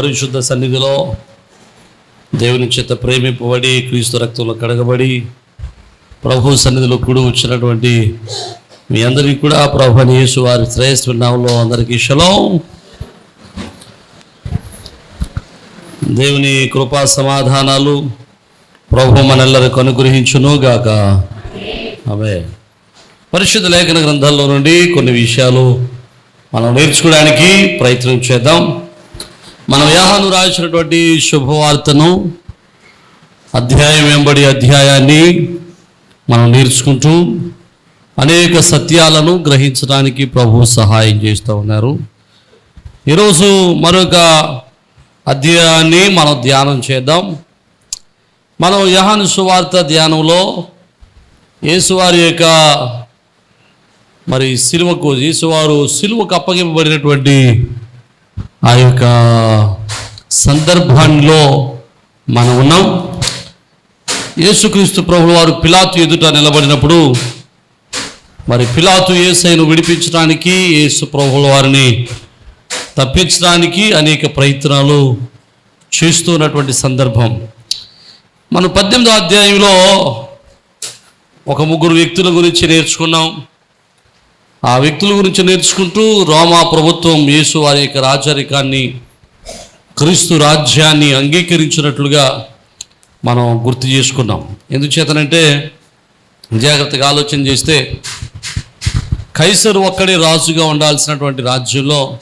పరిశుద్ధ సన్నిధిలో దేవుని చేత ప్రేమింపబడి క్రీస్తు రక్తంలో కడగబడి ప్రభు సన్నిధిలో కూడి వచ్చినటువంటి మీ అందరికీ కూడా ప్రభు యేసు వారి శ్రేయస్సు నామంలో అందరికీ శలం. దేవుని కృపా సమాధానాలు ప్రభు మనల్లరికి అనుగ్రహించును గాక. అవే పరిశుద్ధ లేఖన గ్రంథాల్లో నుండి కొన్ని విషయాలు మనం నేర్చుకోవడానికి ప్రయత్నం చేద్దాం. మనం యాహాను రాసినటువంటి శుభవార్తను అధ్యాయం వెంబడి అధ్యాయాన్ని మనం నేర్చుకుంటూ అనేక సత్యాలను గ్రహించడానికి ప్రభు సహాయం చేస్తూ ఉన్నారు. ఈరోజు మరొక అధ్యాయాన్ని మనం ధ్యానం చేద్దాం. మనం యహాను సువార్త ధ్యానంలో యేసువారి యొక్క మరి సిలువకు యేసువారు సిలువకు అప్పగింపబడినటువంటి ఆ యొక్క సందర్భంలో మనం ఉన్నాం. యేసుక్రీస్తు ప్రభులు వారు పిలాతు ఎదుట నిలబడినప్పుడు మరి పిలాతు ఏసైను విడిపించడానికి యేసు ప్రభుల వారిని తప్పించడానికి అనేక ప్రయత్నాలు చేస్తున్నటువంటి సందర్భం. మనం పద్దెనిమిదో అధ్యాయంలో ఒక ముగ్గురు వ్యక్తుల గురించి నేర్చుకున్నాం. ఆ వ్యక్తుల గురించి నేర్చుకుంటూ రోమా ప్రభుత్వం యేసు వారి యొక్క రాజరికాన్ని క్రీస్తు రాజ్యాన్ని అంగీకరించినట్లుగా మనం గుర్తు చేసుకున్నాం. ఎందుచేతనంటే జాగ్రత్తగా ఆలోచన చేస్తే కైసరు ఒక్కడే రాజుగా ఉండాల్సినటువంటి రాజ్యంలో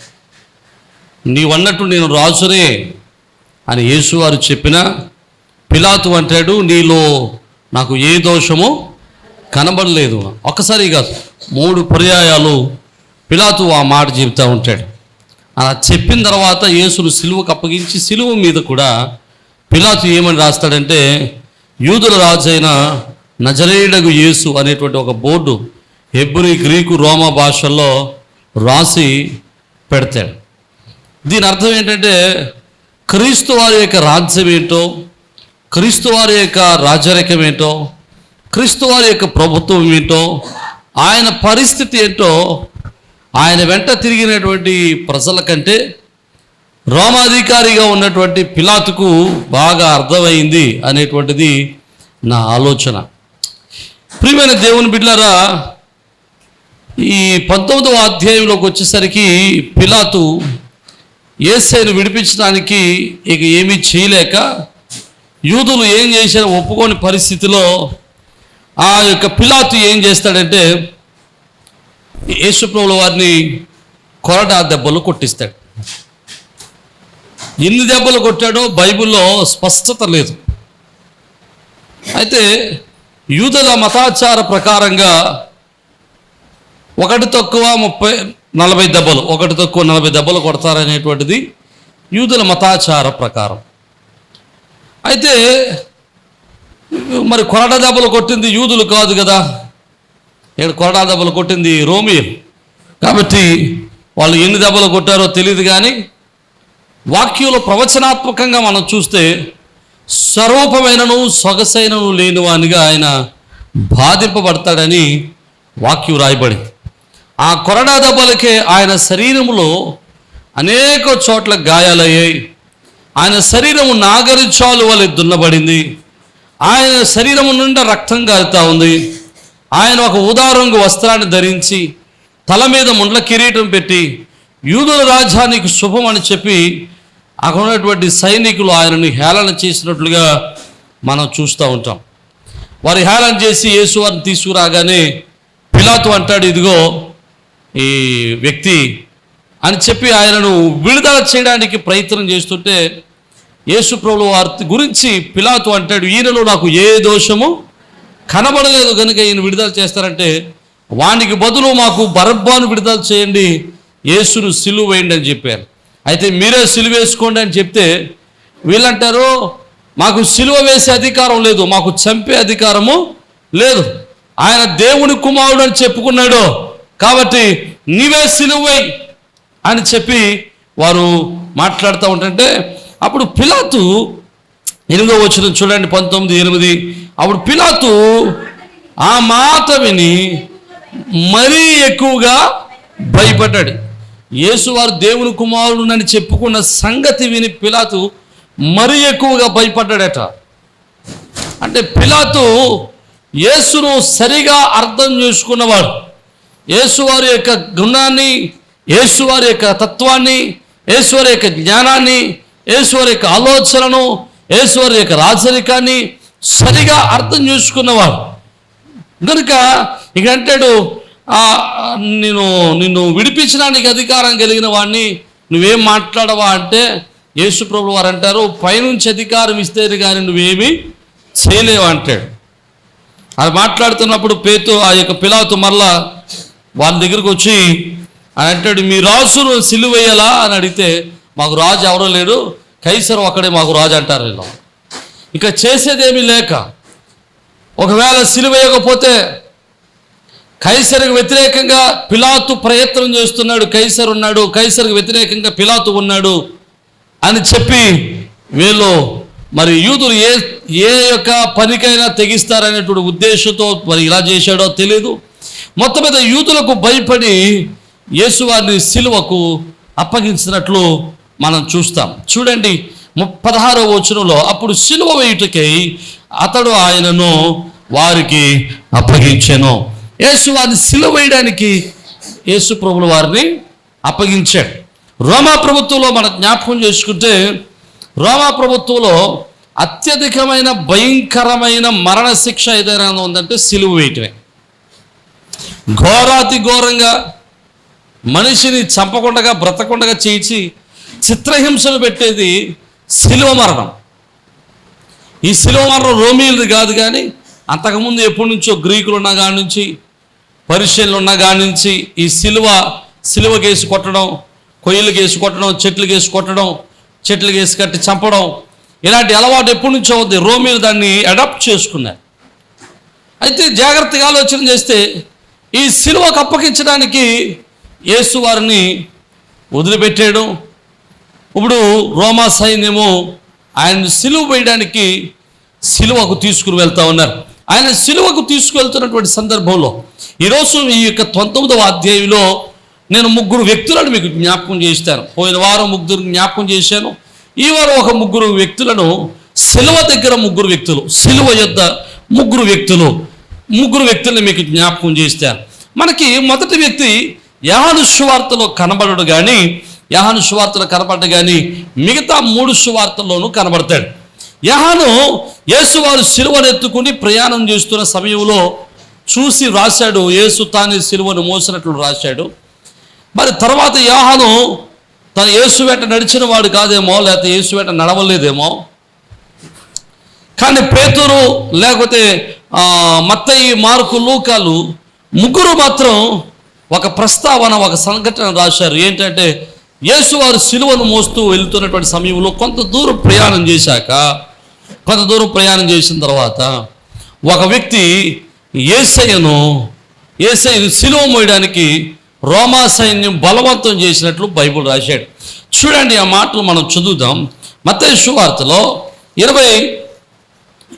నీవన్నట్టు నేను రాజునే అని యేసు వారు చెప్పిన పిలాతు అంటాడు నీలో నాకు ఏ దోషము కనబడలేదు. ఒక్కసారి కాదు. మూడు పర్యాయాలు పిలాతు ఆ మాట చెబుతూ ఉంటాడు. అలా చెప్పిన తర్వాత యేసును సిలువకు అప్పగించి సిలువ మీద కూడా పిలాతు ఏమని రాస్తాడంటే యూదుల రాజైన నజరేడగు యేసు అనేటువంటి ఒక బోర్డు హెబ్రి గ్రీకు రోమా భాషల్లో రాసి పెడతాడు. దీని అర్థం ఏంటంటే క్రీస్తు వారి యొక్క రాజ్యం ఏంటో క్రీస్తు వారి యొక్క రాజరికం ఏంటో క్రీస్తు వారి యొక్క ప్రభుత్వం ఏంటో ఆయన పరిస్థితి ఏంటో ఆయన వెంట తిరిగినటువంటి ప్రజల కంటే రోమాధికారిగా ఉన్నటువంటి పిలాతుకు బాగా అర్థమైంది అనేటువంటిది నా ఆలోచన. ప్రియమైన దేవుని బిడ్డలారా ఈ పంతొమ్మిదవ అధ్యాయంలోకి వచ్చేసరికి పిలాతు ఏసైను విడిపించడానికి ఇక ఏమీ చేయలేక యూదులు ఏం చేశారో ఒప్పుకోని పరిస్థితిలో ఆ యొక్క పిలాతు ఏం చేస్తాడంటే యేసుప్రభుల వారిని కొరడా దెబ్బలు కొట్టిస్తాడు. ఎన్ని దెబ్బలు కొట్టాడో బైబిల్లో స్పష్టత లేదు. అయితే యూదుల మతాచార ప్రకారంగా ఒకటి తక్కువ ముప్పై నలభై దెబ్బలు ఒకటి తక్కువ నలభై దెబ్బలు కొడతారనేటువంటిది యూదుల మతాచార ప్రకారం. అయితే మరి కొరడ దెబ్బలు కొట్టింది యూదులు కాదు కదా. ఇక్కడ కొరడా దెబ్బలు కొట్టింది రోమియల్ కాబట్టి వాళ్ళు ఎన్ని దెబ్బలు కొట్టారో తెలియదు కానీ వాక్యంలో ప్రవచనాత్మకంగా మనం చూస్తే స్వరూపమైనను సొగసైనను లేని వానిగా ఆయన బాధింపబడతాడని వాక్యం రాయబడి ఆ కొరడా దెబ్బలకే ఆయన శరీరంలో అనేక చోట్ల గాయాలయ్యాయి. ఆయన శరీరము నాగరిచాలు వలె దున్నబడింది. ఆయన శరీరం నుండి రక్తం కారుతా ఉంది. ఆయన ఒక ఉదారంగు వస్త్రాన్ని ధరించి తల మీద ముండ్ల కిరీటం పెట్టి యూదుల రాజ్యానికి శుభం అని చెప్పి అక్కడ ఉన్నటువంటి సైనికులు ఆయనని హేళన చేసినట్లుగా మనం చూస్తూ ఉంటాం. వారి హేళన చేసి యేసు వారిని తీసుకురాగానే పిలాతు అంటాడు ఇదిగో ఈ వ్యక్తి అని చెప్పి ఆయనను విడుదల చేయడానికి ప్రయత్నం చేస్తుంటే యేసుప్రభుల వారి గురించి పిలాతు అంటాడు ఈయనలో నాకు ఏ దోషము కనబడలేదు కనుక ఈయన విడుదల చేస్తారంటే వానికి బదులు మాకు బరబ్బాను విడుదల చేయండి యేసును సిలువ వేయండి అని చెప్పారు. అయితే మీరే సిలువ వేసుకోండి అని చెప్తే వీళ్ళంటారు మాకు సిలువ వేసే అధికారం లేదు మాకు చంపే అధికారము లేదు. ఆయన దేవుని కుమారుడు అని చెప్పుకున్నాడు కాబట్టి నీవే సిలువై అని చెప్పి వారు మాట్లాడుతూ ఉంటుంటే అప్పుడు పిలాతు ఎనిమిదో వచ్చిన చూడండి పంతొమ్మిది ఎనిమిది. అప్పుడు పిలాతు ఆ మాట విని మరీ ఎక్కువగా భయపడ్డాడు. యేసువారు దేవుని కుమారుడునని చెప్పుకున్న సంగతి విని పిలాతు మరీ ఎక్కువగా భయపడ్డాడట. అంటే పిలాతు యేసును సరిగా అర్థం చేసుకున్నవాడు. యేసువారి యొక్క గుణాన్ని యేసువారి యొక్క తత్వాన్ని యేసువారి యొక్క జ్ఞానాన్ని యేసువారి యొక్క ఆలోచనను యేసువారి యొక్క రాచరికాన్ని సరిగా అర్థం చేసుకున్నవాడు కనుక ఇక అంటాడు నేను నిన్ను విడిపించడానికి అధికారం కలిగిన వాడిని నువ్వేం మాట్లాడవా? అంటే యేసుప్రభు వారు అంటారు పైనుంచి అధికారం ఇస్తే కానీ నువ్వేమీ చేయలేవు? అంటాడు. అది మాట్లాడుతున్నప్పుడు పేతు ఆ యొక్క పిలాతు మరలా వాళ్ళ దగ్గరకు వచ్చి అని అంటాడు మీ రాసును సిలువేయాలా అని అడిగితే మాకు రాజు ఎవరూ లేడు కైసరం ఒక్కడే మాకు రాజు అంటారు వీళ్ళు. ఇక చేసేదేమీ లేక ఒకవేళ సిలువేయకపోతే కైసరికి వ్యతిరేకంగా పిలాతు ప్రయత్నం చేస్తున్నాడు కైసర్ ఉన్నాడు కైసరికి వ్యతిరేకంగా పిలాతు ఉన్నాడు అని చెప్పి వీళ్ళు మరి యూదులు ఏ ఏ యొక్క పనికైనా తెగిస్తారనేటువంటి ఉద్దేశంతో మరి ఇలా చేశాడో తెలియదు మొత్తం మీద యూదులకు భయపడి యేసువారిని సిలువకు అప్పగించినట్లు మనం చూస్తాం. చూడండి ము- పదహారవ వచనంలో అప్పుడు సిలువ వేయుటకై అతడు ఆయనను వారికి అప్పగించాను. యేసు వారిని సిలువ వేయడానికి యేసు ప్రభుల వారిని అప్పగించాడు రోమా ప్రభుత్వంలో మనం జ్ఞాపకం చేసుకుంటే రోమా ప్రభుత్వంలో అత్యధికమైన భయంకరమైన మరణ శిక్ష ఏదైనా ఉందంటే సిలువ వేయటమే. ఘోరాతి ఘోరంగా మనిషిని చంపకుండా బ్రతకుండా చేయించి చిత్రహింసలు పెట్టేది శిలువ మరణం. ఈ శిలువ మరణం రోమీలది కాదు కానీ అంతకుముందు ఎప్పటి నుంచో గ్రీకులు ఉన్న కాడి నుంచి పరిశీలన ఉన్న కాడి నుంచి ఈ శిలువ సిలువ కేసు కొట్టడం కొయ్యలు కేసు కొట్టడం చెట్లు కేసు కొట్టడం చెట్లు కేసు కట్టి చంపడం ఇలాంటి అలవాటు ఎప్పటి నుంచో ఉంది. రోమీలు దాన్ని అడాప్ట్ చేసుకున్నారు. అయితే జాగ్రత్తగా ఆలోచన చేస్తే ఈ సిలువకు అప్పగించడానికి యేసు వారిని వదిలిపెట్టేయడం ఇప్పుడు రోమా సైన్యము ఆయన సిలువ వేయడానికి సిలువకు తీసుకుని వెళ్తా ఉన్నారు. ఆయన సిలువకు తీసుకువెళ్తున్నటువంటి సందర్భంలో ఈరోజు ఈ యొక్క పంతొమ్మిదవ అధ్యాయంలో నేను ముగ్గురు వ్యక్తులను మీకు జ్ఞాపకం చేస్తాను పోయిన వారం ముగ్గురు జ్ఞాపకం చేశాను. ఈ వారం ఒక ముగ్గురు వ్యక్తులను సిలువ దగ్గర ముగ్గురు వ్యక్తులు సిలువ యొద్ద ముగ్గురు వ్యక్తులు ముగ్గురు వ్యక్తులను మీకు జ్ఞాపకం చేస్తాను మనకి మొదటి వ్యక్తి యాను సువార్తలో కనబడడు కానీ యహాను సువార్తలో కనపడ్డ కానీ మిగతా మూడు సువార్తల్లోనూ కనబడతాడు. యహాను యేసువారు సిలువను ఎత్తుకుని ప్రయాణం చేస్తున్న సమయంలో చూసి రాశాడు యేసు తానే సిలువను మోసినట్లు రాశాడు. మరి తర్వాత యాహాను తన యేసు వెంట నడిచిన వాడు కాదేమో లేకపోతే యేసు వెంట నడవలేదేమో. కానీ పేతురు లేకపోతే మత్తయి మార్కు లూకాలు ముగ్గురు మాత్రం ఒక ప్రస్తావన ఒక సంఘటన రాశారు. ఏంటంటే యేసువారు సిలువను మోస్తూ వెళ్తున్నటువంటి సమయంలో కొంత దూరం ప్రయాణం చేశాక కొంత దూరం ప్రయాణం చేసిన తర్వాత ఒక వ్యక్తి ఏసయ్యను ఏసయ్యను సిలువ మోయడానికి రోమా సైన్యం బలవంతం చేసినట్లు బైబిల్ రాశాడు. చూడండి ఆ మాటలు మనం చదువుదాం. మత్తయి శువార్తలో ఇరవై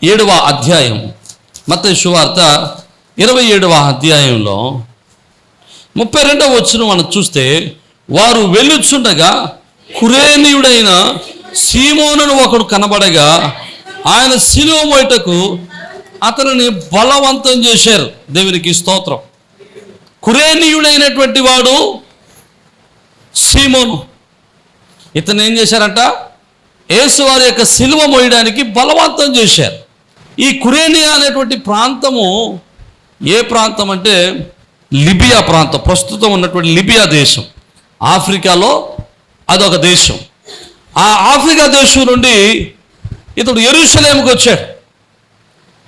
ఏడవ అధ్యాయం మత శువార్త ఇరవై ఏడవ అధ్యాయంలో ముప్పై రెండవ వచ్చిన మనం చూస్తే వారు వెళ్ళుచుండగా కురేనీయుడైన సీమోనును ఒకడు కనబడగా ఆయన సిలువ మోయటకు అతనిని బలవంతం చేశారు. దేవునికి స్తోత్రం. కురేనీయుడైనటువంటి వాడు సీమోను. ఇతను ఏం చేశారంట? యేసువారి యొక్క సిలువ మోయడానికి బలవంతం చేశారు. ఈ కురేనియా అనేటువంటి ప్రాంతము ఏ ప్రాంతం అంటే లిబియా ప్రాంతం. ప్రస్తుతం ఉన్నటువంటి లిబియా దేశం. ఆఫ్రికాలో అదొక దేశం. ఆ ఆఫ్రికా దేశం నుండి ఇతడు ఎరుషలేముకి వచ్చాడు.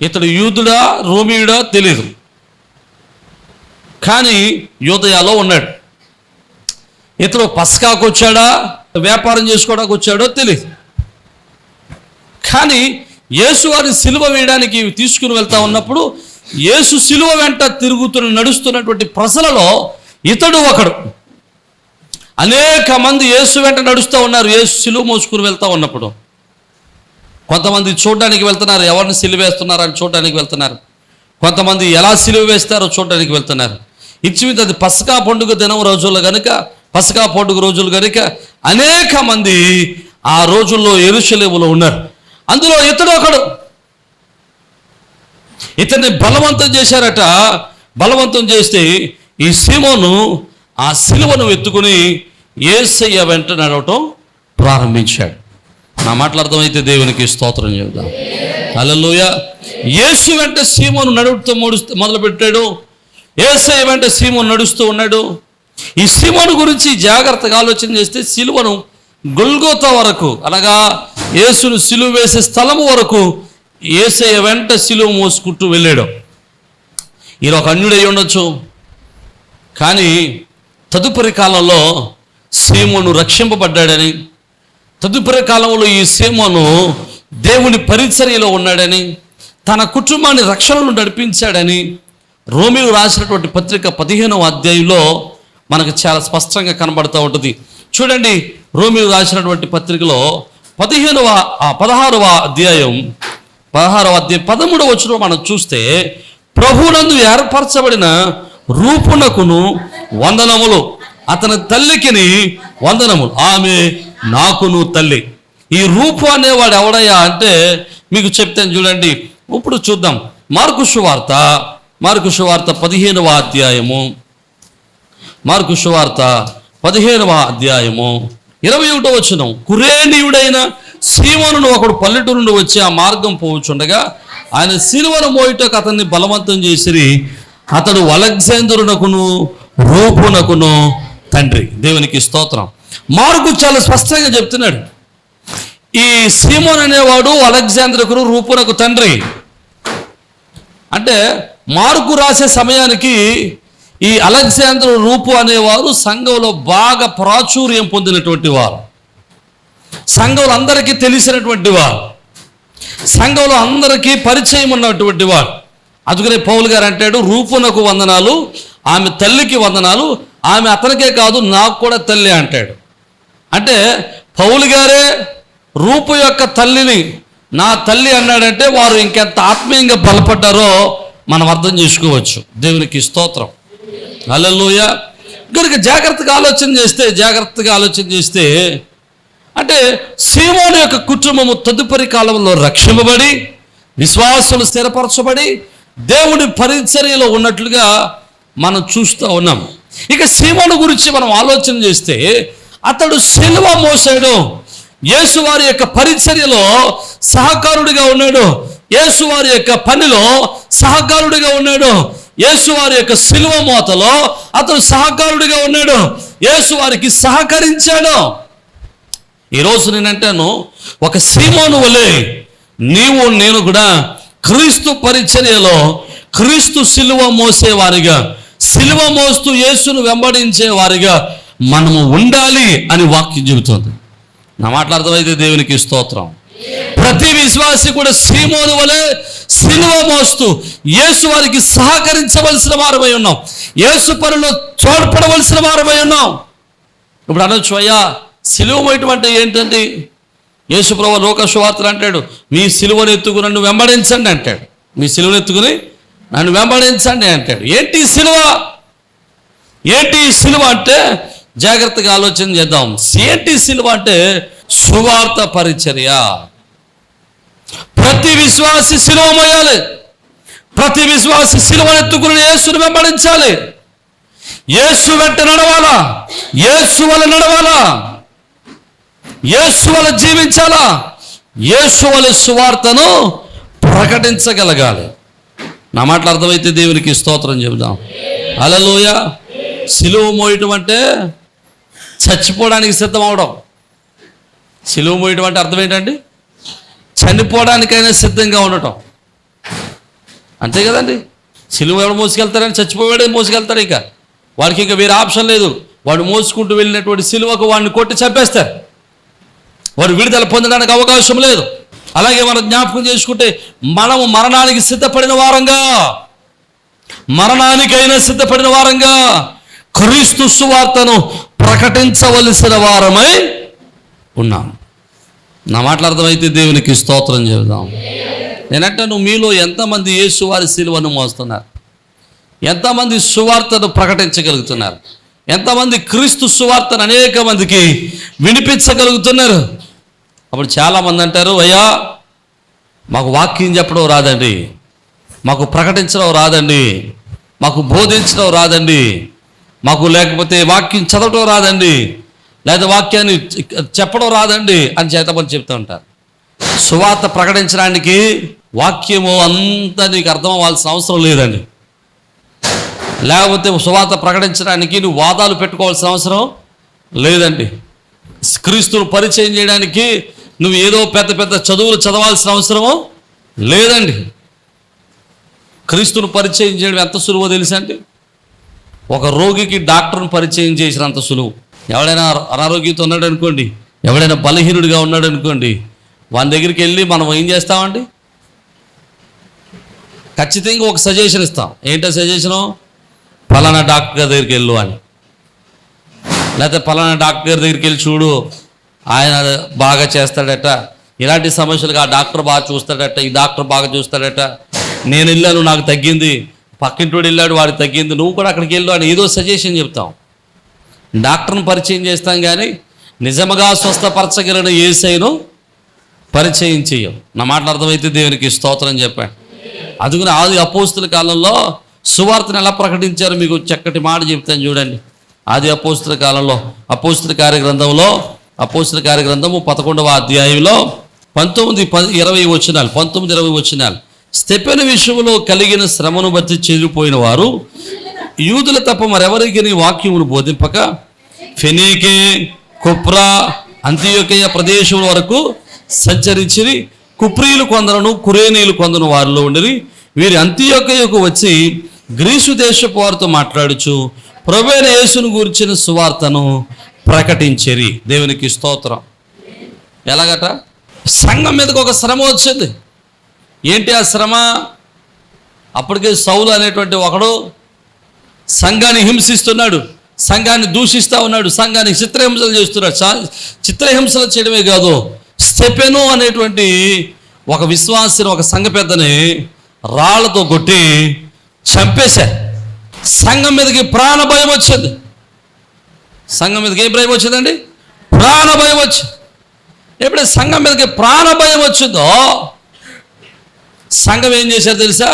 ఇతడు యూదుడా రోమియుడా తెలియదు కానీ యూదయాలో ఉన్నాడు. ఇతడు పస్కాకు వచ్చాడా వ్యాపారం చేసుకోవడానికి వచ్చాడో తెలియదు కానీ యేసువారిని సిలువ వేయడానికి తీసుకుని వెళ్తా ఉన్నప్పుడు యేసు సిలువ వెంట తిరుగుతున్న నడుస్తున్నటువంటి ప్రజలలో ఇతడు ఒకడు. అనేక మంది యేసు వెంట నడుస్తూ ఉన్నారు. యేసు సిలువ మోసుకుని వెళ్తూ ఉన్నప్పుడు. కొంతమంది చూడడానికి వెళ్తున్నారు. ఎవరిని సిలువ వేస్తున్నారు అని చూడడానికి వెళ్తున్నారు. కొంతమంది ఎలా సిలువ వేస్తారో చూడడానికి వెళ్తున్నారు. ఇచ్చిమిత అది పసకా పండుగ దినం రోజుల్లో కనుక పసకా పండుగ రోజులు కనుక అనేక మంది ఆ రోజుల్లో ఎరుషలేములో ఉన్నారు. అందులో ఇతడు ఒకడు. ఇతన్ని బలవంతం చేశారట. బలవంతం చేస్తే ఈ సీమోను ఆ సిలువను ఎత్తుకుని ఏసయ్య వెంట నడవటం ప్రారంభించాడు. నా మాట్లాడతామైతే దేవునికి స్తోత్రం చెబుదాం. అలలోయ యేసు వెంట సీమోను నడుపుతూ మొడుస్తూ మొదలుపెట్టాడు. ఏసయ్య వెంట సీమోను నడుస్తూ ఉన్నాడు. ఈ సీమోను గురించి జాగ్రత్తగా ఆలోచన చేస్తే సిలువను గొల్గోత వరకు అనగా యేసును సిలువ వేసే స్థలము వరకు ఏసయ్య వెంట సిలువ మోసుకుంటూ వెళ్ళాడు. ఈయన ఒక అన్యుడై ఉండొచ్చు. కానీ తదుపరి కాలంలో సీమోను రక్షింపబడ్డాడని తదుపరి కాలంలో ఈ సీమోను దేవుని పరిచర్యలో ఉన్నాడని తన కుటుంబాన్ని రక్షణను నడిపించాడని రోమిలు రాసినటువంటి పత్రిక పదిహేనవ అధ్యాయంలో మనకు చాలా స్పష్టంగా కనబడుతూ ఉంటుంది. చూడండి రోమిలు రాసినటువంటి పత్రికలో పదిహేనవ పదహారవ అధ్యాయం పదహారవ అధ్యాయం పదమూడవ వచ్చిన మనం చూస్తే ప్రభునందు ఏర్పరచబడిన రూపునకును వందనములు. అతని తల్లికిని వందనములు. ఆమె నాకును తల్లి. ఈ రూపు అనేవాడు ఎవడయ్యా అంటే మీకు చెప్తాను చూడండి. ఇప్పుడు చూద్దాం. మార్కు వార్త మార్కు వార్త పదిహేనవ అధ్యాయము. మార్కు వార్త పదిహేనవ అధ్యాయము. ఇరవై ఒకటో వచ్చిన కురేనీయుడైన సీమోనును ఒకడు పల్లెటూరు నుండి వచ్చి ఆ మార్గం పోవచ్చుండగా ఆయన సిలువను మోయిటకు అతన్ని బలవంతం చేసిరి. అతడు అలెగ్జాందరునకును రూపునకును తండ్రి. దేవునికి స్తోత్రం. మార్కు చాలా స్పష్టంగా చెప్తున్నాడు. ఈ సీమోన్ అనేవాడు అలెగ్జాంద్రకును రూపునకు తండ్రి. అంటే మార్కు రాసే సమయానికి ఈ అలెగ్జాంద్ర రూపు అనేవారు సంఘంలో బాగా ప్రాచుర్యం పొందినటువంటి వారు. సంఘంలో అందరికీ తెలిసినటువంటి వారు. సంఘంలో అందరికీ పరిచయం ఉన్నటువంటి వారు. అందుకనే పౌలు గారు అంటాడు రూపునకు వందనాలు ఆమె తల్లికి వందనాలు ఆమె అతనికే కాదు నాకు కూడా తల్లి అంటాడు. అంటే పౌలు గారే రూపు యొక్క తల్లిని నా తల్లి అన్నాడంటే వారు ఇంకెంత ఆత్మీయంగా బలపడ్డారో మనం అర్థం చేసుకోవచ్చు. దేవునికి స్తోత్రం. అల్లెలుయ కనుక జాగ్రత్తగా ఆలోచన చేస్తే జాగ్రత్తగా ఆలోచన చేస్తే అంటే సీమోను యొక్క కుటుంబము తదుపరి కాలంలో రక్షింపబడి విశ్వాసులు స్థిరపరచబడి దేవుడి పరిచర్యలో ఉన్నట్లుగా మనం చూస్తూ ఉన్నాం. ఇక సీమను గురించి మనం ఆలోచన చేస్తే అతడు సిలువ మోసాడు యేసువారి యొక్క పరిచర్యలో సహకారుడిగా ఉన్నాడు. యేసువారి యొక్క పనిలో సహకారుడిగా ఉన్నాడు. యేసువారి యొక్క సిలువ మోతలో అతడు సహకారుడిగా ఉన్నాడు. యేసువారికి సహకరించాడు. ఈరోజు నేనంటాను ఒక సీమోను వలె నీవు నేను కూడా క్రీస్తు పరిచర్యలో క్రీస్తు సిలువ మోసేవారిగా సిలువ మోస్తూ యేసును వెంబడించేవారిగా మనము ఉండాలి అని వాక్యం చెబుతుంది. నా మాట్లాడతామైతే దేవునికి స్తోత్రం. ప్రతి విశ్వాసి కూడా సీమోను వలె సిలువ మోస్తూ యేసు వారికి సహకరించవలసిన వారమై ఉన్నాం. యేసు పనిలో తోడ్పడవలసిన వారమై ఉన్నాం. ఇప్పుడు అనొచ్చు అయ్యా సిలువ మోయటం అంటే ఏంటండి? యేసుప్రభు లోక అంటాడు మీ సిలువను ఎత్తుకుని నన్ను వెంబడించండి అంటాడు. మీ సిలువను ఎత్తుకుని నన్ను వెంబడించండి అంటాడు. ఏంటి సిలువ? ఏంటి సిలువ అంటే జాగ్రత్తగా ఆలోచన చేద్దాం. ఏంటి సిలువ అంటే సువార్త పరిచర్య. ప్రతి విశ్వాసి సిలువ మోయాలి. ప్రతి విశ్వాసి సిలువను ఎత్తుకుని యేసును వెంబడించాలి. యేసు వెంట నడవాలా? యేసు వల్ల నడవాలా? యేసు వల్ల జీవించాలా? యేసు వల్ల సువార్తను ప్రకటించగలగాలి. నా మాటలు అర్థమైతే దేవునికి స్తోత్రం చెబుదాం. అలలోయ సిలువ మోయటం అంటే చచ్చిపోవడానికి సిద్ధం అవడం సిలువ మోయటం అంటే అర్థం ఏంటండి? చనిపోవడానికైనా సిద్ధంగా ఉండటం. అంతే కదండి? సిలువ ఎవడు మోసుకెళ్తారని చచ్చిపోయాడే మోసుకెళ్తాడు ఇక. వాడికి ఇంకా వేరే ఆప్షన్ లేదు. వాడు మోసుకుంటూ వెళ్ళినటువంటి సిలువకు వాడిని కొట్టి చంపేస్తారు. వారు విడుదల పొందడానికి అవకాశం లేదు. అలాగే మనం జ్ఞాపకం చేసుకుంటే మనము మరణానికి సిద్ధపడిన వారంగా. మరణానికైనా సిద్ధపడిన వారంగా. క్రీస్తు సువార్తను ప్రకటించవలసిన వారమై ఉన్నాం. నా మాటలు అర్థమైతే దేవునికి స్తోత్రం చెబుదాం. నేనంటాను మీలో ఎంతమంది యేసు వారి శిలువను మోస్తున్నారు? ఎంతమంది సువార్తను ప్రకటించగలుగుతున్నారు? ఎంతమంది క్రీస్తు సువార్తను అనేక మందికి వినిపించగలుగుతున్నారు? అప్పుడు చాలామంది అంటారు అయ్యా మాకు వాక్యం చెప్పడం రాదండి. మాకు ప్రకటించడం రాదండి. మాకు బోధించడం రాదండి. మాకు లేకపోతే వాక్యం చదవడం రాదండి. లేదా వాక్యాన్ని చెప్పడం రాదండి అని చేతమని చెప్తూ ఉంటారు. సువార్త ప్రకటించడానికి వాక్యము అంతా నీకు అర్థం అవ్వాల్సిన అవసరం లేదండి. లేకపోతే సువార్త ప్రకటించడానికి నువ్వు వాదాలు పెట్టుకోవాల్సిన అవసరం లేదండి. క్రీస్తును పరిచయం చేయడానికి నువ్వు ఏదో పెద్ద పెద్ద చదువులు చదవాల్సిన అవసరమో లేదండి. క్రీస్తును పరిచయం చేయడం ఎంత సులువో తెలుసా అండి? ఒక రోగికి డాక్టర్ను పరిచయం చేసినంత సులువు. ఎవడైనా అనారోగ్యంతో ఉన్నాడు అనుకోండి ఎవడైనా బలహీనుడిగా ఉన్నాడు అనుకోండి వాని దగ్గరికి వెళ్ళి మనం ఏం చేస్తామండి? ఖచ్చితంగా ఒక సజెషన్ ఇస్తాం. ఏంటో సజెషను? ఫలానా డాక్టర్ గారి దగ్గరికి వెళ్ళు అని. లేకపోతే ఫలానా డాక్టర్ గారి దగ్గరికి వెళ్ళి చూడు ఆయన బాగా చేస్తాడట. ఇలాంటి సమస్యలకు ఆ డాక్టర్ బాగా చూస్తాడట. ఈ డాక్టర్ బాగా చూస్తాడట. నేను వెళ్ళాను నాకు తగ్గింది. పక్కింటోడు వెళ్ళాడు వాడికి తగ్గింది. నువ్వు కూడా అక్కడికి వెళ్ళు అని ఏదో సజెషన్ చెప్తాం. డాక్టర్ని పరిచయం చేస్తాం కానీ నిజముగా స్వస్థపరచగలిగిన ఏసైను పరిచయం చేయం. నా మాటలు అర్థమైతే దేవునికి స్తోత్రం చెప్పాను. అందుకని ఆది అపోస్తుల కాలంలో సువార్తను ఎలా ప్రకటించారో మీకు చక్కటి మాట చెప్తాను చూడండి. ఆది అపోస్తుల కాలంలో అపోస్తుల కార్యగ్రంథంలో అపోసిన కార్యగ్రంథము పదకొండవ అధ్యాయంలో పంతొమ్మిది పది ఇరవై వచ్చినాలు పంతొమ్మిది ఇరవై వచ్చినాలు స్టెపెన్ విషయంలో కలిగిన శ్రమను బట్టి చెదిరిపోయిన వారు యూదుల తప్ప మరెవరికి నీ వాక్యమును బోధింపక ఫెనీకే కుప్రా అంత్యోకయ ప్రదేశం వరకు సంచరించి కుప్రీలు కొందరను కురేనీలు కొందరు వారిలో ఉండి వీరి అంత్యోకయకు వచ్చి గ్రీసు దేశపు వారితో మాట్లాడుచు ప్రవేణ యేసును గురించిన సువార్తను ప్రకటించరి. దేవునికి స్తోత్రం. ఎలాగట? సంఘం మీదకి ఒక శ్రమ వచ్చింది. ఏంటి ఆ శ్రమ? అప్పటికే సౌలు అనేటువంటి ఒకడు సంఘాన్ని హింసిస్తున్నాడు. సంఘాన్ని దూషిస్తూ ఉన్నాడు. సంఘానికి చిత్రహింసలు చేస్తున్నాడు. చా- చిత్రహింసలు చేయడమే కాదు స్టెపెను అనేటువంటి ఒక విశ్వాసిని ఒక సంఘ పెద్దని రాళ్ళతో కొట్టి చంపేశారు. సంఘం మీదకి ప్రాణ భయం వచ్చింది. సంఘం మీదకి ఏ భయం వచ్చిందండి? ప్రాణ భయం వచ్చింది ఎప్పుడైతే సంఘం మీదకి ప్రాణ భయం వచ్చిందో సంఘం ఏం చేశారు తెలుసా?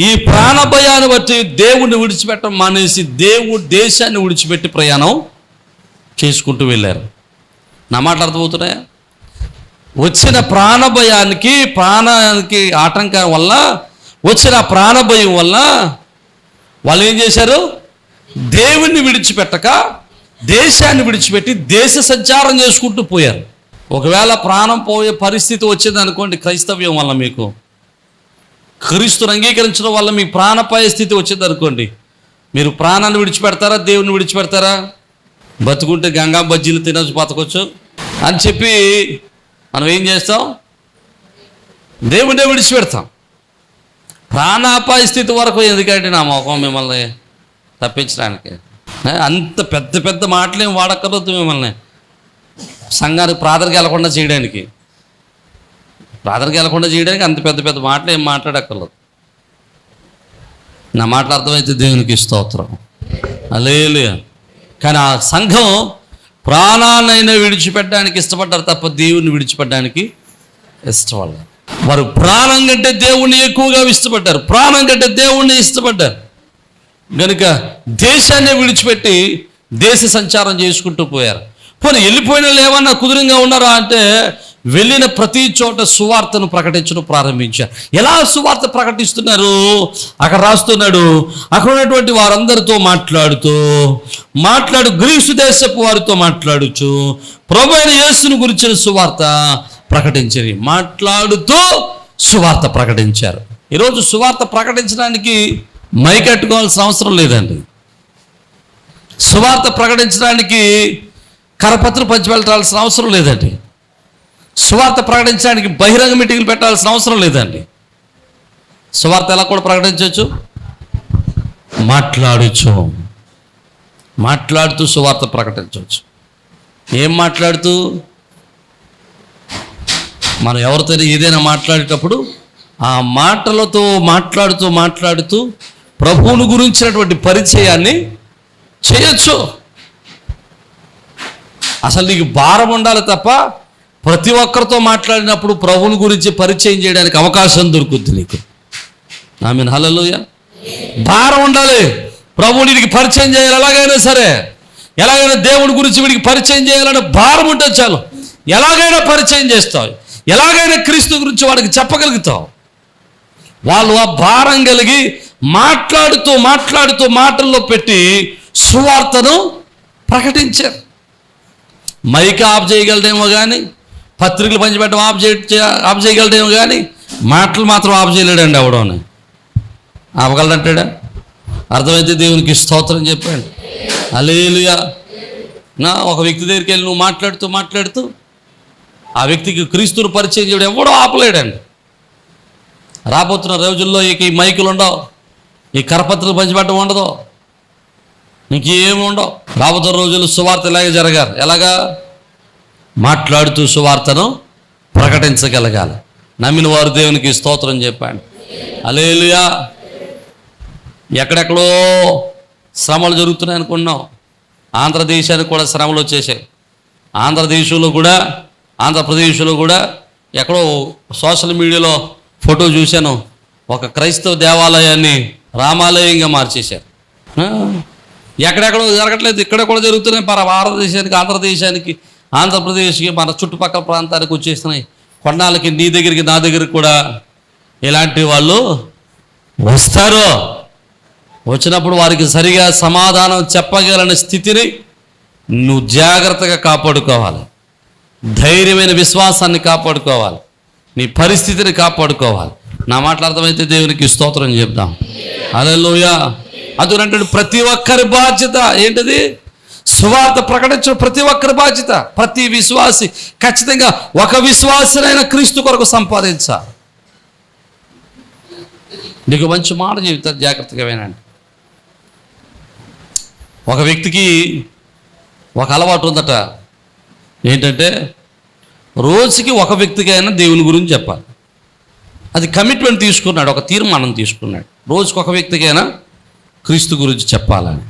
ఈ ప్రాణ భయాన్ని బట్టి దేవుణ్ణి విడిచిపెట్టడం మానేసి దేవుడు దేశాన్ని విడిచిపెట్టి ప్రయాణం చేసుకుంటూ వెళ్ళారు. నా మాట అర్థమవుతున్నాయా? వచ్చిన ప్రాణ భయానికి ప్రాణానికి ఆటంకం వల్ల వచ్చిన ప్రాణ భయం వల్ల వాళ్ళు ఏం చేశారు? దేవుణ్ణి విడిచిపెట్టక దేశాన్ని విడిచిపెట్టి దేశ సంచారం చేసుకుంటూ పోయారు. ఒకవేళ ప్రాణం పోయే పరిస్థితి వచ్చింది అనుకోండి క్రైస్తవ్యం వల్ల మీకు. క్రీస్తుని అంగీకరించడం వల్ల మీకు ప్రాణపాయ స్థితి వచ్చింది అనుకోండి. మీరు ప్రాణాన్ని విడిచిపెడతారా దేవుని విడిచిపెడతారా? బతుకుంటే గంగా బజ్జీలు తినచ్చు బతకొచ్చు అని చెప్పి మనం ఏం చేస్తాం? దేవుడే విడిచిపెడతాం. ప్రాణాపాయ స్థితి వరకు ఎందుకంటే నా మొఖం మిమ్మల్ని తప్పించడానికి. అంత పెద్ద పెద్ద మాటలేం వాడక్కర్లేదు మిమ్మల్ని. సంఘానికి ప్రార్థనకి వెళ్ళకుండా చేయడానికి. ప్రార్థనకి వెళ్ళకుండా చేయడానికి అంత పెద్ద పెద్ద మాటలు ఏం మాట్లాడక్కర్లేదు. నా మాటలు అర్థమైతే దేవునికి స్తోత్రం. అలేలు కానీ ఆ సంఘం ప్రాణాన్నైనా విడిచిపెట్టడానికి ఇష్టపడ్డారు తప్ప దేవుణ్ణి విడిచిపెట్టడానికి ఇష్టపడలేదు. వారు ప్రాణం కంటే దేవుణ్ణి ఎక్కువగా ఇష్టపడ్డారు. ప్రాణం కంటే దేవుణ్ణి ఇష్టపడ్డారు. గనుక దేశాన్ని విడిచిపెట్టి దేశ సంచారం చేసుకుంటూ పోయారు. పోనీ వెళ్ళిపోయిన వాళ్ళు ఏమన్నా కుదురంగా ఉన్నారా అంటే వెళ్ళిన ప్రతి చోట సువార్తను ప్రకటించడం ప్రారంభించారు. ఎలా సువార్త ప్రకటిస్తున్నారు? అక్కడ రాస్తున్నాడు అక్కడ ఉన్నటువంటి వారందరితో మాట్లాడుతూ మాట్లాడు గ్రీసు దేశపు వారితో మాట్లాడుచు ప్రభు అయిన యేసును గురించిన సువార్త ప్రకటించరు. మాట్లాడుతూ సువార్త ప్రకటించారు. ఈరోజు సువార్త ప్రకటించడానికి మైకట్టుకోవాల్సిన అవసరం లేదండి. సువార్త ప్రకటించడానికి కరపత్రం పంచి వెళ్ళాల్సిన అవసరం లేదండి. సువార్త ప్రకటించడానికి బహిరంగ మీటింగ్లు పెట్టాల్సిన అవసరం లేదండి. సువార్త ఎలా కూడా ప్రకటించవచ్చు? మాట్లాడచ్చు మాట్లాడుతూ సువార్త ప్రకటించవచ్చు. ఏం మాట్లాడుతూ? మనం ఎవరితో ఏదైనా మాట్లాడేటప్పుడు ఆ మాటలతో మాట్లాడుతూ మాట్లాడుతూ ప్రభువును గురించినటువంటి పరిచయాన్ని చేయొచ్చు. అసలు నీకు భారం ఉండాలి తప్ప ప్రతి ఒక్కరితో మాట్లాడినప్పుడు ప్రభువుని గురించి పరిచయం చేయడానికి అవకాశం దొరుకుద్ది నీకు. ఆమె హలలోయ భారం ఉండాలి. ప్రభువుని నీకు పరిచయం చేయాలి. ఎలాగైనా సరే ఎలాగైనా దేవుని గురించి వీడికి పరిచయం చేయాలని భారం ఉంటే చాలు. ఎలాగైనా పరిచయం చేస్తావు. ఎలాగైనా క్రీస్తు గురించి వాడికి చెప్పగలుగుతావు. వాళ్ళు ఆ భారం కలిగి మాట్లాడుతూ మాట్లాడుతూ మాటల్లో పెట్టి సువార్తను ప్రకటించారు. మైక్ ఆఫ్ చేయగలడేమో కానీ పత్రికలు పంచిపెట్టడం ఆఫ్ చేయ ఆఫ్ చేయగలడేమో కానీ మాటలు మాత్రం ఆఫ్ చేయలేడండి ఎవడోని ఆపగలడంటాడా? అర్థమైతే దేవునికి స్తోత్రం చెప్పాడు. అలేలుగా నా ఒక వ్యక్తి దగ్గరికి వెళ్ళి నువ్వు మాట్లాడుతూ మాట్లాడుతూ ఆ వ్యక్తికి క్రీస్తుని పరిచయం చేయడం ఎవడో ఆపలేడండి. రాబోతున్న రోజుల్లో ఇక ఈ మైకులు ఉండవు ఈ కరపత్రలు పంచిపెట్టడం ఉండదు. నీకేమి ఉండవు రాబోతున్న రోజుల్లో సువార్త ఇలాగే జరగాలి? ఎలాగా? మాట్లాడుతూ సువార్తను ప్రకటించగలగాలి. నమ్మిన వారు దేవునికి స్తోత్రం చెప్పాను అలేలుయా ఎక్కడెక్కడో శ్రమలు జరుగుతున్నాయి అనుకున్నాం. ఆంధ్రదేశానికి కూడా శ్రమలు వచ్చేసాయి. ఆంధ్రదేశంలో కూడా ఆంధ్రప్రదేశ్లో కూడా ఎక్కడో సోషల్ మీడియాలో ఫోటో చూశాను. ఒక క్రైస్తవ దేవాలయాన్ని రామాలయంగా మార్చేశారు. ఎక్కడెక్కడ ఎక్కడెక్కడో జరగట్లేదు. ఇక్కడ కూడా జరుగుతున్నాయి. మన భారతదేశానికి ఆంధ్రదేశానికి ఆంధ్రప్రదేశ్కి మన చుట్టుపక్కల ప్రాంతానికి వచ్చేస్తున్నాయి. కొన్నాళ్ళకి నీ దగ్గరికి నా దగ్గరికి కూడా ఇలాంటి వాళ్ళు వస్తారు. వచ్చినప్పుడు వారికి సరిగా సమాధానం చెప్పగలని స్థితిని నువ్వు జాగ్రత్తగా కాపాడుకోవాలి. ధైర్యమైన విశ్వాసాన్ని కాపాడుకోవాలి. నీ పరిస్థితిని కాపాడుకోవాలి. నా మాటలు అర్థమైతే దేవునికి స్తోత్రం చెప్దాం. అలలోయ అదునంటే ప్రతి ఒక్కరి బాధ్యత ఏంటిది? సువార్త ప్రకటించడం ప్రతి ఒక్కరి బాధ్యత. ప్రతి విశ్వాసి ఖచ్చితంగా ఒక విశ్వాసనైన క్రీస్తు కొరకు సంపాదించాలి. నీకు మంచి మాట చెబుతారు జాగ్రత్తగా వినండి. ఒక వ్యక్తికి ఒక అలవాటు ఉందట. ఏంటంటే రోజుకి ఒక వ్యక్తికైనా దేవుని గురించి చెప్పాలి. అది కమిట్మెంట్ తీసుకున్నాడు ఒక తీర్మానం తీసుకున్నాడు. రోజుకు ఒక వ్యక్తికైనా క్రీస్తు గురించి చెప్పాలని.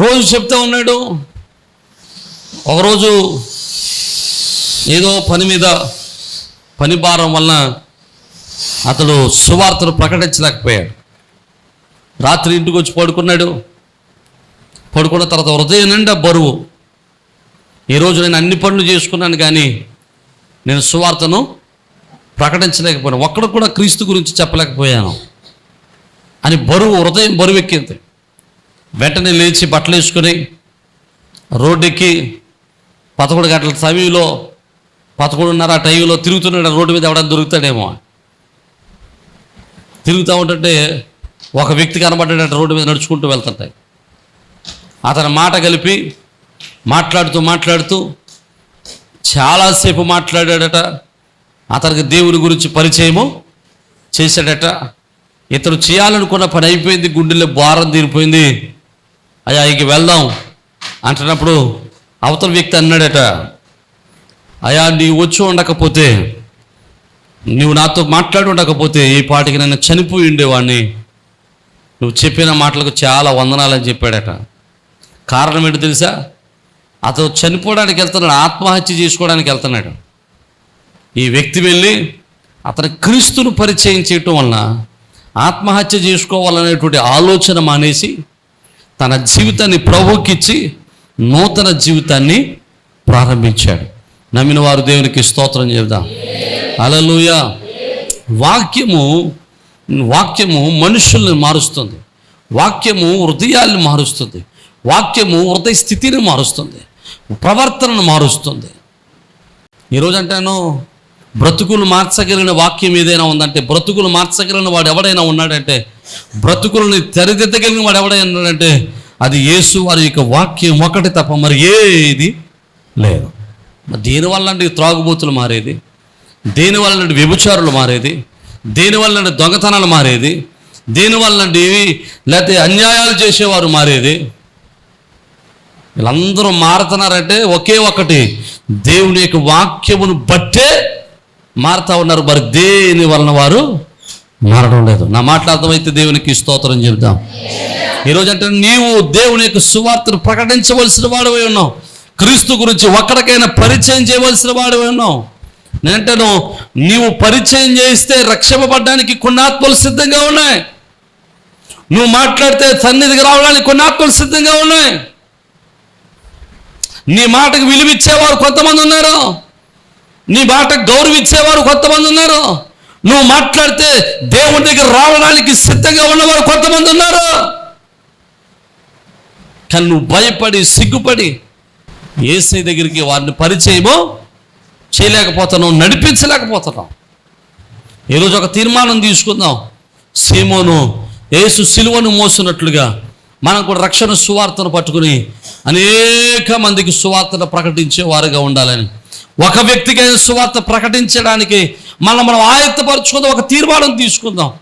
రోజు చెప్తా ఉన్నాడు ఒకరోజు ఏదో పని మీద పని భారం వలన అతడు సువార్తను ప్రకటించలేకపోయాడు. రాత్రి ఇంటికి వచ్చి పడుకున్నాడు. పడుకున్న తర్వాత హృదయం నిండా బరువు. ఈరోజు నేను అన్ని పనులు చేసుకున్నాను కానీ నేను సువార్తను ప్రకటించలేకపోయాను. ఒక్కడు కూడా క్రీస్తు గురించి చెప్పలేకపోయాను. అని బరువు హృదయం బరువు ఎక్కింది వెంటనే లేచి బట్టలు వేసుకొని రోడ్డెక్కి పదకొండు గంటల సమయంలో పదకొండున్నర ఆ టైంలో తిరుగుతున్నాడు. రోడ్డు మీద ఎవడన్నా దొరుకుతాడేమో. తిరుగుతూ ఉంటుంటే ఒక వ్యక్తి కనబడ్డాడంటే రోడ్డు మీద నడుచుకుంటూ వెళ్తుంటాయి అతని మాట కలిపి మాట్లాడుతూ మాట్లాడుతూ చాలాసేపు మాట్లాడాడట. అతనికి దేవుని గురించి పరిచయము చేశాడట. ఇతడు చేయాలనుకున్న పని అయిపోయింది గుండెల్లో భారం తీరిపోయింది. అయ్యా ఇక వెళ్దాం అంటున్నప్పుడు అవతల వ్యక్తి అన్నాడట. అయా నీవు వచ్చి ఉండకపోతే నువ్వు నాతో మాట్లాడి ఉండకపోతే ఈ పాటికి నన్ను చనిపోయి ఉండేవాడిని నువ్వు చెప్పిన మాటలకు చాలా వందనాలని చెప్పాడట. కారణం ఏంటో తెలుసా? అతను చనిపోవడానికి వెళ్తున్నాడు ఆత్మహత్య చేసుకోవడానికి వెళ్తున్నాడు. ఈ వ్యక్తి వెళ్ళి అతని క్రీస్తును పరిచయం చేయటం వలన ఆత్మహత్య చేసుకోవాలనేటువంటి ఆలోచన మానేసి తన జీవితాన్ని ప్రభుకిచ్చి నూతన జీవితాన్ని ప్రారంభించాడు. నమ్మిన వారు దేవునికి స్తోత్రం చెబుదాం. అలలుయ వాక్యము వాక్యము మనుషుల్ని మారుస్తుంది. వాక్యము హృదయాల్ని మారుస్తుంది. వాక్యము హృదయ స్థితిని మారుస్తుంది. ప్రవర్తనను మారుస్తుంది. ఈరోజు అంటాను బ్రతుకులు మార్చగలిగిన వాక్యం ఏదైనా ఉందంటే బ్రతుకులు మార్చగలిగిన వాడు ఎవడైనా ఉన్నాడంటే బ్రతుకులను తెరదిద్దగలిగిన వాడు ఎవడైనా ఉన్నాడంటే అది యేసు వారి యొక్క వాక్యం ఒకటి తప్ప మరి ఏది లేదు. మరి దేనివల్ల అంటే త్రాగుబోతులు మారేది? దేనివల్ల అంటే వ్యభిచారులు మారేది? దేనివల్ల దొంగతనాలు మారేది? దేనివల్ల లేకపోతే అన్యాయాలు చేసేవారు మారేది? వీళ్ళందరూ మారుతున్నారంటే ఒకే ఒకటి దేవుని యొక్క వాక్యమును బట్టే మారుతా ఉన్నారు. మరి దేని వలన వారు మారడం లేదు? నా మాట్లాడతామైతే దేవునికి స్తోత్రం చెబుదాం. ఈరోజు అంటే నీవు దేవుని యొక్క సువార్తను ప్రకటించవలసిన వాడవై ఉన్నావు. క్రీస్తు గురించి ఒక్కడికైనా పరిచయం చేయవలసిన వాడవై ఉన్నావు. నేనంటాను నీవు పరిచయం చేస్తే రక్షింపబడ్డానికి కొన్ని ఆత్మలు సిద్ధంగా ఉన్నాయి. నువ్వు మాట్లాడితే సన్నిధికి రావడానికి కొన్ని ఆత్మలు సిద్ధంగా ఉన్నాయి. నీ మాటకు విలువిచ్చేవారు కొంతమంది ఉన్నారు. నీ మాటకు గౌరవించేవారు కొంతమంది ఉన్నారు. నువ్వు మాట్లాడితే దేవుని దగ్గర రావడానికి సిద్ధంగా ఉన్నవారు కొంతమంది ఉన్నారు. కానీ నువ్వు భయపడి సిగ్గుపడి ఏసై దగ్గరికి వారిని పరిచయమో చేయలేకపోతున్నావు నడిపించలేకపోతున్నావు. ఈరోజు ఒక తీర్మానం తీసుకుందాం. సీమోను యేసు సిలువను మోస్తున్నట్లుగా మనం కూడా రక్షణ సువార్తను పట్టుకుని అనేక మందికి సువార్తను ప్రకటించే వారుగా ఉండాలని. ఒక వ్యక్తికైన సువార్త ప్రకటించడానికి మనం మనం ఆయత్తపరుచుకుందాం ఒక తీర్మానం తీసుకుందాం.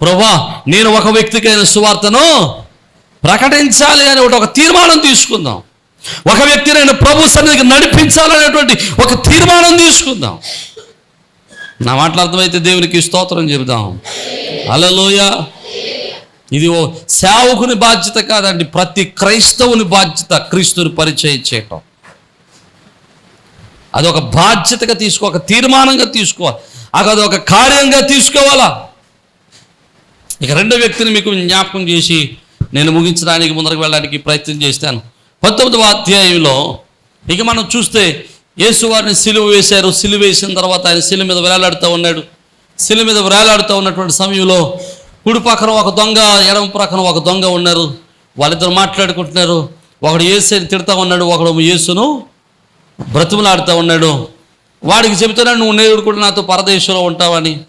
ప్రభా నేను ఒక వ్యక్తికైన సువార్తను ప్రకటించాలి అని ఒకటి ఒక తీర్మానం తీసుకుందాం. ఒక వ్యక్తి నేను ప్రభు సన్నిధికి నడిపించాలనేటువంటి ఒక తీర్మానం తీసుకుందాం. నా మాటలు అర్థమైతే దేవునికి స్తోత్రం చెబుదాం. అలలోయ ఇది ఓ సేవకుని బాధ్యత కాదండి ప్రతి క్రైస్తవుని బాధ్యత క్రీస్తుని పరిచయం చేయటం. అదొక బాధ్యతగా తీసుకో ఒక తీర్మానంగా తీసుకోవాలి అది ఒక కార్యంగా తీసుకోవాలా? ఇక రెండో వ్యక్తిని మీకు జ్ఞాపకం చేసి నేను ముగించడానికి ముందరకు వెళ్ళడానికి ప్రయత్నం చేస్తాను. పంతొమ్మిదవ అధ్యాయంలో ఇక మనం చూస్తే యేసు వారిని సిలువ వేశారు. సిలువ వేసిన తర్వాత ఆయన శిలువ మీద వేలాడుతూ ఉన్నాడు. శిలువ మీద వేలాడుతూ ఉన్నటువంటి సమయంలో కుడి పక్కన ఒక దొంగ ఎడమ పక్కన ఒక దొంగ ఉన్నారు. వాళ్ళిద్దరు మాట్లాడుకుంటున్నారు. ఒకడు యేసుని తిడతా ఉన్నాడు ఒకడు యేసును బ్రతిమలాడుతూ ఉన్నాడు. వాడికి చెబుతున్నాడు నువ్వు నేడు కూడా నాతో పరదేశంలో ఉంటావని.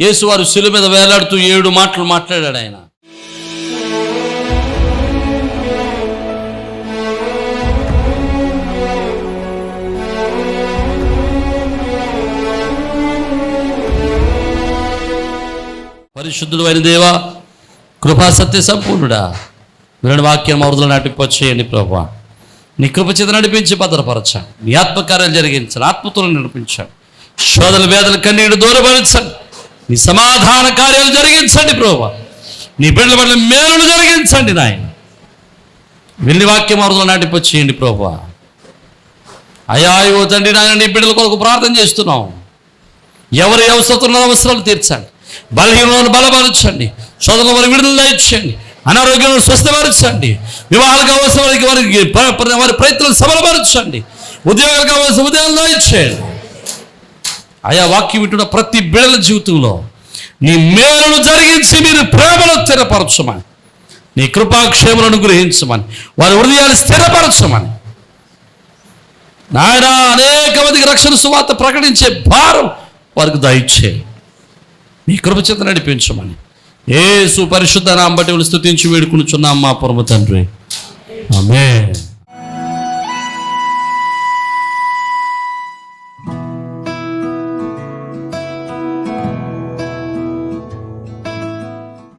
యేసు వారు శిలు మీద వేలాడుతూ ఏడు మాటలు మాట్లాడాడు ఆయన. పరిశుద్ధుడు అయిన దేవా కృపా సత్య సంపూర్ణుడా. మీరు వాక్యం మరుదులు నడిపించేయండి ప్రభా. నీ కృప చేత నడిపించి భద్రపరచండి నీ ఆత్మకార్యాలు జరిగించండి ఆత్మతులను నడిపించండి. శోధన వేదల కన్నీడు దూరపరచండి. నీ సమాధాన కార్యాలు జరిగించండి ప్రభా. నీ బిడ్డల పట్ల మేలును జరిగించండి నాయన. వెళ్ళి వాక్యం మరుదులు నడిపించేయండి ప్రభా. అయా తండ్రి నాయన నీ బిడ్డల కొరకు ప్రార్థన చేస్తున్నాం. ఎవరి అవసరం అవసరాలు తీర్చండి. బలహీనలను బలపరచండి సోదరుల వారి విడుదల ఇచ్చండి అనారోగ్యం స్వస్థపరచండి వివాహాలు కావాల్సిన వారికి వారికి వారి ప్రయత్నాలు సబలపరచండి ఉద్యోగాలు కావాల్సిన ఉద్యోగాలు దాయించండి ఆయా వాక్యం వింటున్న ప్రతి బిడల జీవితంలో నీ మేలును జరిగించి మీరు ప్రేమలో స్థిరపరచమని నీ కృపాక్షేమలను గ్రహించమని వారి హృదయాలు స్థిరపరచమని. నాయన అనేక మందికి రక్షణ సువార్త ప్రకటించే భారం వారికి దయచే నీ కృప నడిపించమని. ఏ సుపరిశుద్ధ నాంబటి స్థుతించి వేడుకునిచున్నాం మా పరమ తండ్రి. ఆమె